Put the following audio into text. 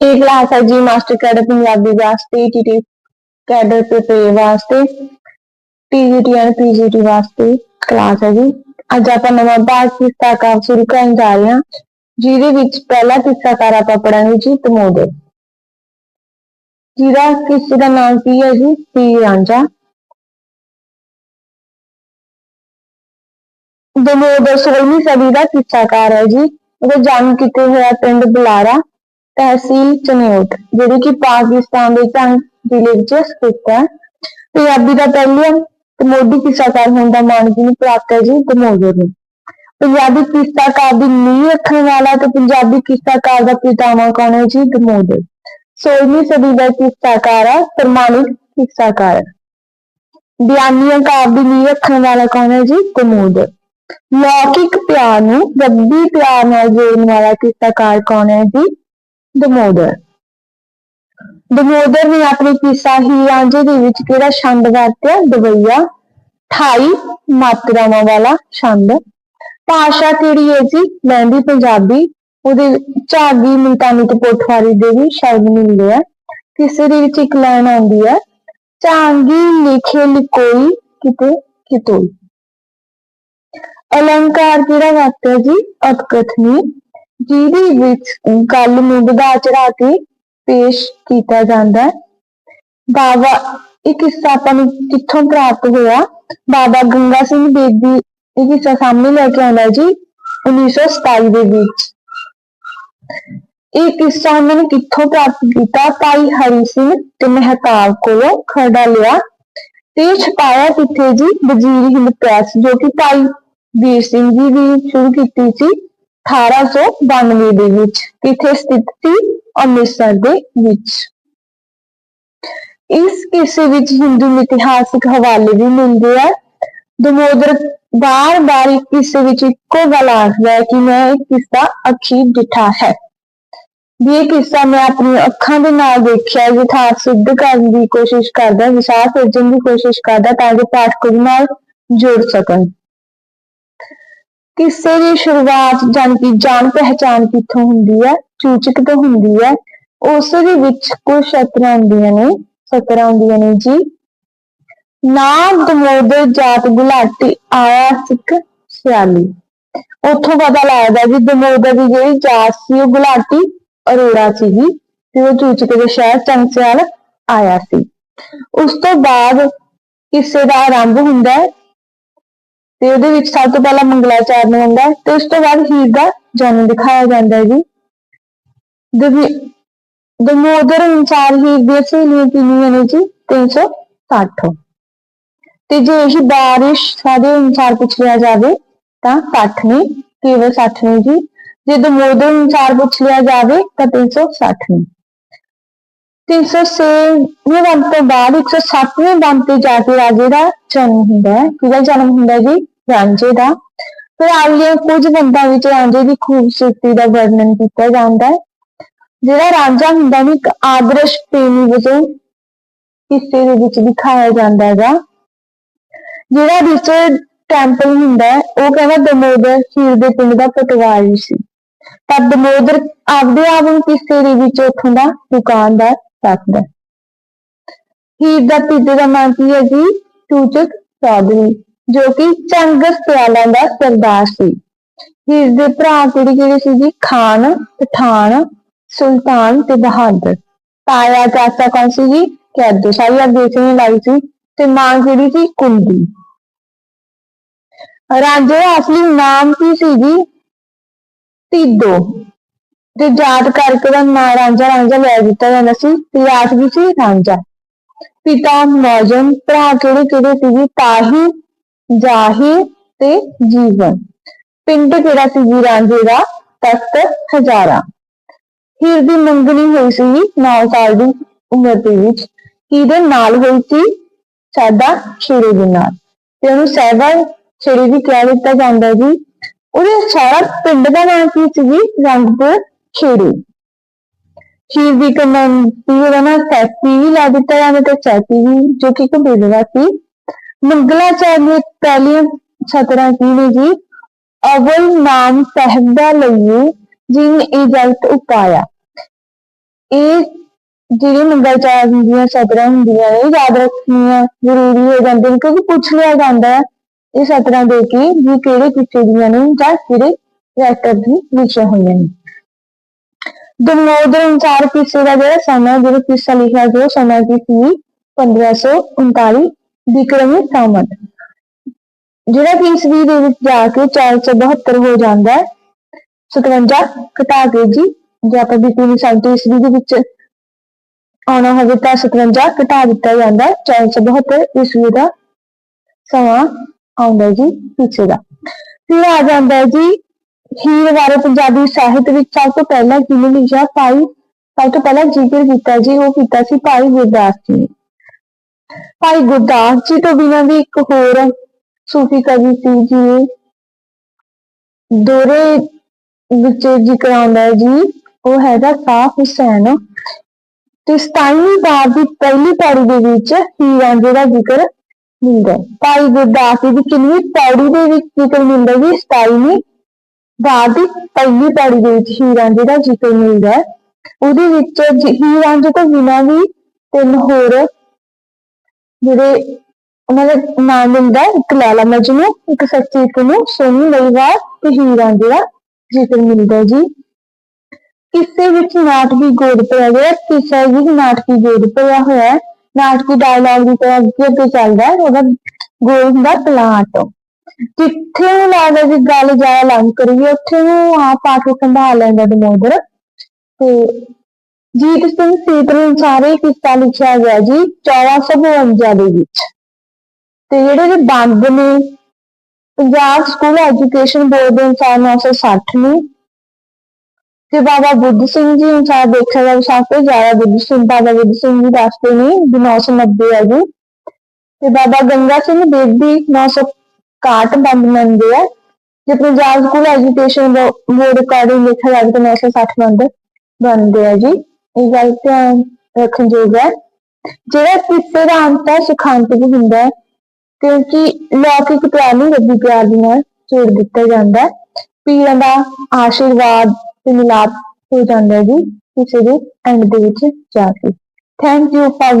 ਇਹ ਕਲਾਸ ਹੈ ਜੀ? ਮਾਸਟਰ ਕੈਡਰ ਪੰਜਾਬੀ ਵਾਸਤੇ ਟੀਟੀ ਕੈਡਰ ਪ੍ਰਪੇਅਰ ਵਾਸਤੇ ਟੀਜੀਟੀ ਐਂਡ ਪੀਜੀਟੀ ਵਾਸਤੇ ਕਲਾਸ ਹੈ ਜੀ। ਅੱਜ ਆਪਾਂ ਨਵਾਂ ਪਾਠ ਕਿੱਸਾ ਕਾਰ ਸ਼ੁਰੂ ਕਰਨ ਜਾ ਰਹੇ ਹਾਂ, ਜਿਹਦੇ ਵਿੱਚ ਪਹਿਲਾ ਕਿੱਸਾ ਕਾਰ ਆਪਾਂ ਪੜਾਂਗੇ ਜੀ ਤਮੋਦਰ ਜਿਹਦਾ ਕਿੱਸੇ ਦਾ ਨਾਮ ਕੀ ਹੈ ਜੀ? ਪੀ ਰਾਂਝਾ। ਦਮੋਦਰ 16ਵੀਂ ਸਦੀ ਦਾ ਕਿੱਸਾਕਾਰ ਹੈ ਜੀ। ਉਹਦਾ ਜਨਮ ਕਿਤੇ ਹੋਇਆ ਪਿੰਡ ਬੁਲਾਰਾ ਤਹਿਸੀਲ ਚਨਿਓਟ ਜਿਹੜੀ ਕਿ ਪਾਕਿਸਤਾਨ ਦੇ ਝੰਗ ਜ਼ਿਲ੍ਹੇ ਵਿੱਚ ਸਥਿਤ ਹੈ ਪੰਜਾਬੀ ਦਾ ਪਹਿਲਾ ਕਮੋਡੀ ਕਿੱਸਾਕਾਰ ਹੋਣ ਦਾ ਮਾਣ ਜਿਹਨੂੰ ਪ੍ਰਾਪਤ ਹੈ ਜੀ ਦਮੋਦਰ ਨੂੰ ਪੰਜਾਬੀ ਕਿੱਸਾਕਾਰ ਦੀ ਨੀਂਹ ਰੱਖਣ ਵਾਲਾ ਤੇ ਪੰਜਾਬੀ ਕਿੱਸਾਕਾਰ ਦਾ ਪਿਤਾਮਾ ਕੌਣ ਹੈ ਜੀ ਦਮੋਦਰ 16ਵੀਂ ਸਦੀ ਦਾ ਕਿੱਸਾਕਾਰ ਹੈ ਪ੍ਰਮਾਣਿਕ ਕਿੱਸਾਕਾਰ ਬਿਆਨੀਆਂ ਕਾਵਿ ਦੀ ਨੀਂਹ ਰੱਖਣ ਵਾਲਾ ਕੌਣ ਹੈ ਜੀ ਦਮੋਦਰ ਲੌਕਿਕ ਪਿਆਰ ਨੂੰ ਰੱਬੀ ਪਿਆਰ ਨਾਲ ਜੋੜਨ ਵਾਲਾ ਕਿੱਸਾਕਾਰ ਕੌਣ ਹੈ ਜੀ ਦਮੋਦਰ ਦਮੋਦਰ ਨੇ ਆਪਣੇ ਕਿੱਸਾ ਹੀ ਰਾਂਝੇ ਦੇ ਵਿੱਚ ਕਿਹੜਾ ਛੰਦ ਵਰਤਿਆ? ਦਵਈਆ। 28 ਮਾਤਰਾਵਾਂ ਵਾਲਾ ਛੰਦ। ਭਾਸ਼ਾ ਕਿਹੜੀ ਹੈ ਜੀ? ਲਹਿੰਦੀ ਪੰਜਾਬੀ। ਉਹਦੇ ਝਾਗੀ ਮੁਲਤਾਨੀ ਤੇ ਪੋਠਵਾਰੀ ਦੇ ਵੀ ਸ਼ਬਦ ਮਿਲਦੇ ਆ। ਕਿਸੇ ਦੇ ਵਿੱਚ ਇੱਕ ਲਾਈਨ ਆਉਂਦੀ ਹੈ ਝਾਂਗੀ ਲਿਖੇ ਲਿਕੋਈ ਕਿਤੇ ਕਿਤੋਈ। ਅਲੰਕਾਰ ਕਿਹੜਾ ਵਰਤਿਆ ਜੀ? ਅਤਕਥਨੀ। ਜਿਹਦੇ ਵਿੱਚ ਗੱਲ ਨੂੰ ਵਧਾ ਚੜਾ ਕੇ ਪੇਸ਼ ਕੀਤਾ ਜਾਂਦਾ ਹੈ। ਬਾਬਾ ਇਹ ਕਿੱਸਾ ਆਪਾਂ ਨੂੰ ਕਿੱਥੋਂ ਪ੍ਰਾਪਤ ਹੋਇਆ? ਬਾਬਾ ਗੰਗਾ ਸਿੰਘ ਬੇਦੀ ਇਹ ਕਿੱਸਾ ਸਾਹਮਣੇ ਲੈ ਕੇ ਆਉਂਦਾ ਜੀ 1927 ਦੇ ਵਿੱਚ। ਇਹ ਕਿੱਸਾ ਉਹਨਾਂ ਨੇ ਕਿੱਥੋਂ ਪ੍ਰਾਪਤ ਕੀਤਾ? ਭਾਈ ਹਰੀ ਸਿੰਘ ਤੇ ਮਹਿਤਾਬ ਕੋਲੋਂ ਖੜਾ ਲਿਆ। ਤੇ ਛਪਾਇਆ ਕਿੱਥੇ ਜੀ? ਵਜ਼ੀਰ ਹਿੰਦ ਪ੍ਰੈਸ ਜੋ ਕਿ ਭਾਈ ਵੀਰ ਸਿੰਘ ਜੀ ਦੀ ਸ਼ੁਰੂ ਕੀਤੀ ਸੀ। 1892 ਦੇ ਵਿੱਚ, ਕਿੱਥੇ ਸਥਿਤ ਸੀ? ਅੰਮ੍ਰਿਤਸਰ ਦੇ ਵਿੱਚ। ਇਸ ਕਿਸੇ ਵਿੱਚ ਹਿੰਦੂ ਇਤਿਹਾਸਿਕ ਹਵਾਲੇ ਵੀ ਮਿਲਦੇ ਆ। ਦਮੋਦਰ ਬਾਰ-ਬਾਰ ਇਸ ਕਿਸੇ ਵਿੱਚ ਇੱਕੋ ਗੱਲ ਆਖਦਾ ਹੈ ਕਿ ਮੈਂ ਇਹ ਕਿੱਸਾ ਅੱਖੀ ਡਿਠਾ ਹੈ। ਵੀ ਇਹ ਕਿੱਸਾ ਮੈਂ ਆਪਣੀ ਅੱਖਾਂ ਦੇ ਨਾਲ ਦੇਖਿਆ, ਯਥਾਰਥ ਸਿੱਧ ਕਰਨ ਦੀ ਕੋਸ਼ਿਸ਼ ਕਰਦਾ, ਵਿਸ਼ਾਲ ਸਿਰਜਣ ਦੀ ਕੋਸ਼ਿਸ਼ ਕਰਦਾ ਤਾਂ ਜੋ ਪਾਠਕ ਨਾਲ ਜੁੜ ਸਕਣ। ਕਿੱਸੇ ਦੀ ਸ਼ੁਰੂਆਤ ਜਾਣੀ ਕਿ ਜਾਣ ਪਹਿਚਾਨ ਕਿੱਥੋਂ ਹੁੰਦੀ ਹੈ ਚੂਚਕ ਤੋਂ ਹੁੰਦੀ ਹੈ, ਉਸ ਦੇ ਵਿੱਚ ਕੁਝ ਸ਼ਤਰਾਂ ਹੁੰਦੀਆਂ ਨੇ, ਸਤਰਾਂ ਹੁੰਦੀਆਂ ਨੇ ਜੀ। ਨਾਮ ਦਮੋਦਰ ਜਾਤ ਗੁਲਾਟੀ ਆਇਆ ਸਿੱਖ ਸਿਆਲੀ। ਉੱਥੋਂ ਪਤਾ ਲੱਗਦਾ ਜੀ ਦਮੋਦਰ ਦੀ ਜਿਹੜੀ ਜਾਤ ਸੀ, ਉਹ ਗੁਲਾਟੀ ਅਰੋੜਾ ਸੀਗੀ ਤੇ ਉਹ ਚੂਚਕ ਦੇ ਸ਼ਹਿਰ ਚੰਸਿਆਲ ਆਇਆ ਸੀ। ਉਸ ਤੋਂ ਬਾਅਦ ਕਿਸੇ ਦਾ ਆਰੰਭ ਹੁੰਦਾ ਹੈ ਤੇ ਉਹਦੇ ਵਿੱਚ ਸਭ ਤੋਂ ਪਹਿਲਾਂ ਮੰਗਲਾਚਰਨ ਹੁੰਦਾ ਹੈ ਤੇ ਉਸ ਤੋਂ ਬਾਅਦ ਹੀਰ ਦਾ ਜਨਮ ਦਿਖਾਇਆ ਜਾਂਦਾ ਹੈ ਜੀ। ਦਮੋਦਰ ਅਨੁਸਾਰ ਹੀਰ ਦੀਆਂ ਸਹੇਲੀਆਂ ਕਿੰਨੀਆਂ ਨੇ ਜੀ? 360 ਤੇ ਜੇ ਇਹ ਬਾਰਿਸ਼ ਸਾਡੇ ਅਨੁਸਾਰ ਪੁੱਛ ਲਿਆ ਜਾਵੇ ਤਾਂ 60 ਨੇ, ਕੇਵਲ 60 ਨੇ ਜੀ। ਜੇ ਦਮੋਦਰ ਅਨੁਸਾਰ ਪੁੱਛ ਲਿਆ ਜਾਵੇ ਤਾਂ 360 ਨੇ। 306ਵੇਂ ਵੰਡ ਤੋਂ ਬਾਅਦ 107ਵੇਂ ਵੰਡ ਤੇ ਜਾ ਕੇ ਰਾਜੇ ਦਾ ਜਨਮ ਹੁੰਦਾ ਹੈ। ਕਿਹਦਾ ਜਨਮ ਹੁੰਦਾ ਜੀ? ਰਾਂਝੇ ਦਾ। ਫਿਰ ਆਲੀਆਂ ਕੁਝ ਬੰਦਾਂ ਵਿੱਚ ਰਾਂਝੇ ਦੀ ਖੂਬਸੂਰਤੀ ਦਾ ਵਰਣਨ ਕੀਤਾ ਜਾਂਦਾ ਹੈ। ਜਿਹੜਾ ਰਾਂਝਾ ਹੁੰਦਾ ਨੇ ਇੱਕ ਆਦਰਸ਼ ਪ੍ਰੇਮੀ ਵਜੋਂ ਕਿਸੇ ਦੇ ਵਿੱਚ ਦਿਖਾਇਆ ਜਾਂਦਾ ਹੈਗਾ। ਜਿਹੜਾ ਰਿਚਰਡ ਟੈਂਪਲ ਹੁੰਦਾ ਉਹ ਕਹਿੰਦਾ ਦਮੋਦਰ ਹੀਰ ਦੇ ਪਿੰਡ ਦਾ ਪਟਵਾਰੀ ਸੀ। ਤਾਂ ਦਮੋਦਰ ਆਪਦੇ ਆਪ ਨੂੰ ਕਿਸੇ ਦੇ ਵਿੱਚ ਉੱਥੋਂ ਦਾ ਦੁਕਾਨਦਾਰ ਰੱਖਦਾ ਹੀਰ ਦਾ ਪਿਤਾ ਦਾ ਨਾਂ ਕੀ ਹੈ ਜੀ? ਚੂਚਕ ਚੌਧਰੀ। ਜੋ ਕਿ ਚੰਗ ਸਿਆਲਾਂ ਦਾ ਸਰਦਾਰ ਸੀ। ਹੀਰ ਦੇ ਭਰਾ ਕਿਹੜੇ ਕਿਹੜੇ ਸੀ ਜੀ? ਖਾਨ, ਪਠਾਨ, ਸੁਲਤਾਨ ਤੇ ਬਹਾਦਰ। ਤਾਇਆ ਚਾਚਾ ਕੌਣ ਸੀ ਜੀ? ਕੈਦੋ ਸਾਰੀ ਅੱਗੇ ਲਾਈ ਸੀ ਤੇ ਮਾਂ ਕਿਹੜੀ ਸੀ? ਕੁੰਦੀ ਰਾਂਝੇ ਦਾ ਅਸਲੀ ਨਾਮ ਕੀ ਸੀ ਜੀ? ਤਿੱਦੋ ਤੇ ਜਾਤ ਕਰਕੇ ਦਾ ਨਾਂ ਰਾਂਝਾ ਰਾਂਝਾ ਲੈ ਦਿੱਤਾ ਜਾਂਦਾ ਸੀ। ਤੇ ਆਸ ਵੀ ਸੀ ਰਾਂਝਾ। ਪਿਤਾ ਮੌਜਮ ਭਰਾ ਕਿਹੜੇ ਕਿਹੜੇ ਸੀ ਜੀ? ਤਾਹੀ ਜਾਹੀ ਤੇ ਜੀਵਨ। ਪਿੰਡ ਜਿਹੜਾ ਸੀ ਜੀ ਰਾਂਝੇ ਦਾ ਤਖਤ ਹਜ਼ਾਰਾਂ। ਹੀਰ ਦੀ ਮੰਗਣੀ ਹੋਈ ਸੀ 9 ਸਾਲ ਦੀ ਉਮਰ ਦੇ ਵਿੱਚ। ਕਿਹਦੇ ਨਾਲ ਹੋਈ ਸੀ ਸਾਦਾ ਸ਼ੇਰੇ ਦੇ ਨਾਲ। ਤੇ ਉਹਨੂੰ ਸਹਿਬਾ ਸ਼ੇਰੇ ਵੀ ਕਹਿ ਦਿੱਤਾ ਜਾਂਦਾ ਜੀ। ਉਹਦੇ ਸਾਰਾ ਪਿੰਡ ਦਾ ਨਾਮ ਕੀ ਸੀ ਜੀ? ਰੰਗਪੁਰ ਖੇੜੇ। ਹੀਰ ਦੀ ਕਮੰਤੀ ਉਹਦਾ ਨਾਮ ਸੈਤੀ ਵੀ ਲਾ ਦਿੱਤਾ ਜਾਂਦਾ ਤੇ ਸੈਤੀ ਵੀ ਜੋ ਕਿ ਇੱਕ ਬੇਦਵਾ ਸੀ ਮੰਗਲਾਚਾਰ ਨੇ ਪਹਿਲੀਆਂ ਸਤਰਾਂ ਕੀ ਨੇ ਜੀ? ਅਵਲ ਨਾਮ ਸਹਿਬਾ ਲਈਏ ਜਿਨ ਇਜਲਤ ਉਪਾਇਆ। ਇਹ ਜਿਹੜੇ ਮੰਗਲਚਾਰ ਦੀਆਂ ਸਤਰਾਂ ਹੁੰਦੀਆਂ ਨੇ, ਯਾਦ ਰੱਖਣੀਆਂ ਜ਼ਰੂਰੀ ਹੋ ਜਾਂਦੀਆਂ ਨੇ, ਕਿਉਂਕਿ ਪੁੱਛ ਲਿਆ ਜਾਂਦਾ ਹੈ ਇਹ ਸਤਰਾਂ ਦੇ ਕੇ ਵੀ ਕਿਹੜੇ ਕਿੱਸੇ ਦੀਆਂ ਨੇ ਜਾਂ ਕਿਹੜੇ ਰੈਕਟਰ ਦੀ ਲਿਖੀਆਂ ਹੋਈਆਂ ਨੇ। ਦਮੋਦਰ ਅਨੁਸਾਰ ਕਿੱਸੇ ਦਾ ਜਿਹੜਾ ਸਮਾਂ, ਜਿਹੜਾ ਕਿੱਸਾ ਲਿਖਿਆ ਗਿਆ, ਉਹ ਸਮਾਂ ਕੀ ਸੀ? 1539 ਵਿਕਰਮੀ ਸੰਮਤ। ਜਿਹੜਾ ਕਿ ਈਸਵੀ ਦੇ ਵਿੱਚ ਜਾ ਕੇ 472 ਹੋ ਜਾਂਦਾ ਹੈ 57 ਘਟਾ ਕੇ ਜੀ, ਜੇ ਆਪਾਂ ਵਿਕਰਮੀ ਸੰਮਤ ਈਸਵੀ ਦੇ ਵਿੱਚ ਆਉਣਾ ਹੋਵੇ ਤਾਂ 57 ਘਟਾ ਦਿੱਤਾ ਜਾਂਦਾ ਹੈ 472 ਈਸਵੀ ਦਾ ਸਮਾਂ ਆਉਂਦਾ ਜੀ, ਪਿੱਛੇ ਦਾ। ਫਿਰ ਆ ਜਾਂਦਾ ਹੈ ਜੀ, ਹੀਰ ਬਾਰੇ ਪੰਜਾਬੀ ਸਾਹਿਤ ਵਿੱਚ ਸਭ ਤੋਂ ਪਹਿਲਾਂ ਕਿਹਨੇ ਲਿਖਿਆ? ਭਾਈ, ਸਭ ਤੋਂ ਪਹਿਲਾਂ ਜ਼ਿਕਰ ਕੀਤਾ ਜੀ, ਉਹ ਕੀਤਾ ਸੀ ਭਾਈ ਗੁਰਦਾਸ ਜੀ ਨੇ। ਭਾਈ ਗੁਰਦਾਸ ਜੀ ਤੋਂ ਬਿਨਾਂ ਵੀ ਇੱਕ ਹੋਰ ਸੂਫੀ ਕਵੀ ਸੀ ਜੀ। ਦੋਰੇ ਵਿੱਚ ਜ਼ਿਕਰ ਆਉਂਦਾ ਹੈ ਜੀ, ਉਹ ਹੈਗਾ ਸਾਫ਼ ਹੁਸੈਨ। ਤੇ 27ਵੀਂ ਬਾਰ ਦੀ ਪਹਿਲੀ ਪੌੜੀ ਦੇ ਵਿੱਚ ਹੀਰ ਰਾਂਝੇ ਦਾ ਜ਼ਿਕਰ ਮਿਲਦਾ ਹੈ। ਭਾਈ ਗੁਰਦਾਸ ਜੀ ਦੀ ਕਿੰਨੀ ਪੌੜੀ ਦੇ ਵਿੱਚ ਜ਼ਿਕਰ ਮਿਲਦਾ ਜੀ 27ਵੀਂ ਬਾਰ ਦੀ ਪਹਿਲੀ ਪੌੜੀ ਦੇ ਵਿੱਚ ਹੀਰ ਰਾਂਝੇ ਦਾ ਜ਼ਿਕਰ ਮਿਲਦਾ ਹੈ। ਉਹਦੇ ਵਿੱਚ ਜ- ਹੀਰ ਰਾਂਝੇ ਤੋਂ ਬਿਨਾਂ ਵੀ ਤਿੰਨ ਹੋਰ ਜਿਹੜੇ ਉਹਨਾਂ ਦਾ ਨਾਮ ਮਿਲਦਾ ਇੱਕ ਲੈਲਾ ਮਜਨੂ, ਇੱਕ ਸੱਚੀ ਕਨੂ ਸੋਨੀ ਲਈਵਾਰ ਤੇ ਹੀਰ ਰਾਂਝੇ ਜ਼ਿਕਰ ਮਿਲਦਾ ਜੀ। ਕਿਸੇ ਵਿੱਚ ਨਾਟਕੀ ਗੋਦ ਪਿਆ ਗਿਆ ਕਿਸੇ ਵਿੱਚ ਨਾਟਕੀ ਗੋਦ ਪਿਆ ਹੋਇਆ ਹੈ। ਨਾਟਕੀ ਡਾਇਲੌਗ ਦੀ ਤਰ੍ਹਾਂ ਅੱਗੇ ਅੱਗੇ ਚੱਲਦਾ ਹੈ, ਉਹਦਾ ਗੋਲ ਹੁੰਦਾ ਪਲਾਟ। ਜਿੱਥੇ ਨੂੰ ਲੱਗਦਾ ਜੀ ਗੱਲ ਜਾਇਆ ਲੰਘ ਕਰੀਏ ਉੱਥੇ ਨੂੰ ਆਪ ਆ ਕੇ ਸੰਭਾਲ ਲੈਂਦਾ ਦਮੋਦਰ। ਤੇ ਜੀਤ ਸਿੰਘ ਸੀਤਰ ਅਨੁਸਾਰ ਇਹ ਕਿੱਸਾ ਲਿਖਿਆ ਗਿਆ ਜੀ 1452 ਦੇ ਵਿੱਚ। ਤੇ ਜਿਹੜੇ ਬੰਦ ਨੇ, ਪੰਜਾਬ ਸਕੂਲ ਐਜੂਕੇਸ਼ਨ ਬੋਰਡ ਦੇ ਅਨੁਸਾਰ 960 ਨੇ। ਤੇ ਬਾਬਾ ਬੁੱਧ ਸਿੰਘ ਜੀ ਅਨੁਸਾਰ ਦੇਖਿਆ ਜਾਵੇ ਸਭ ਤੋਂ ਜ਼ਿਆਦਾ ਬੁੱਧ ਸਿੰਘ, ਬਾਬਾ ਬੁੱਧ ਸਿੰਘ ਜੀ ਦੱਸਦੇ ਨੇ ਵੀ 990 ਹੈ ਜੀ। ਤੇ ਬਾਬਾ ਗੰਗਾ ਸਿੰਘ ਬੇਦੀ 961 ਬੰਦ ਮੰਨਦੇ ਆ। ਜੇ Punjab school education board according ਲਿਖਿਆ ਜਾਵੇ ਤਾਂ 960 ਬੰਦ ਬਣਦੇ ਆ ਜੀ। ਇਹ ਗੱਲ ਧਿਆਨ ਰੱਖਣ ਯੋਗ ਹੈ। ਜਿਹੜਾ ਕਿੱਸੇ ਦਾ ਅੰਤ ਹੈ ਸੁਖਾਂਤਿਕ ਹੁੰਦਾ ਹੈ, ਕਿਉਂਕਿ ਲੌਕਿਕ ਪਿਆਰ ਨੂੰ ਰੱਬੀ ਪਿਆਰ ਦੇ ਨਾਲ ਜੋੜ ਦਿੱਤਾ ਜਾਂਦਾ ਹੈ। ਪੀਰਾਂ ਦਾ ਆਸ਼ੀਰਵਾਦ ਤੇ ਮਿਲਾਪ ਹੋ ਜਾਂਦਾ ਹੈ ਜੀ, ਕਿਸੇ ਦੇ ਐਂਡ ਦੇ ਵਿੱਚ ਜਾ ਕੇ। Thank you for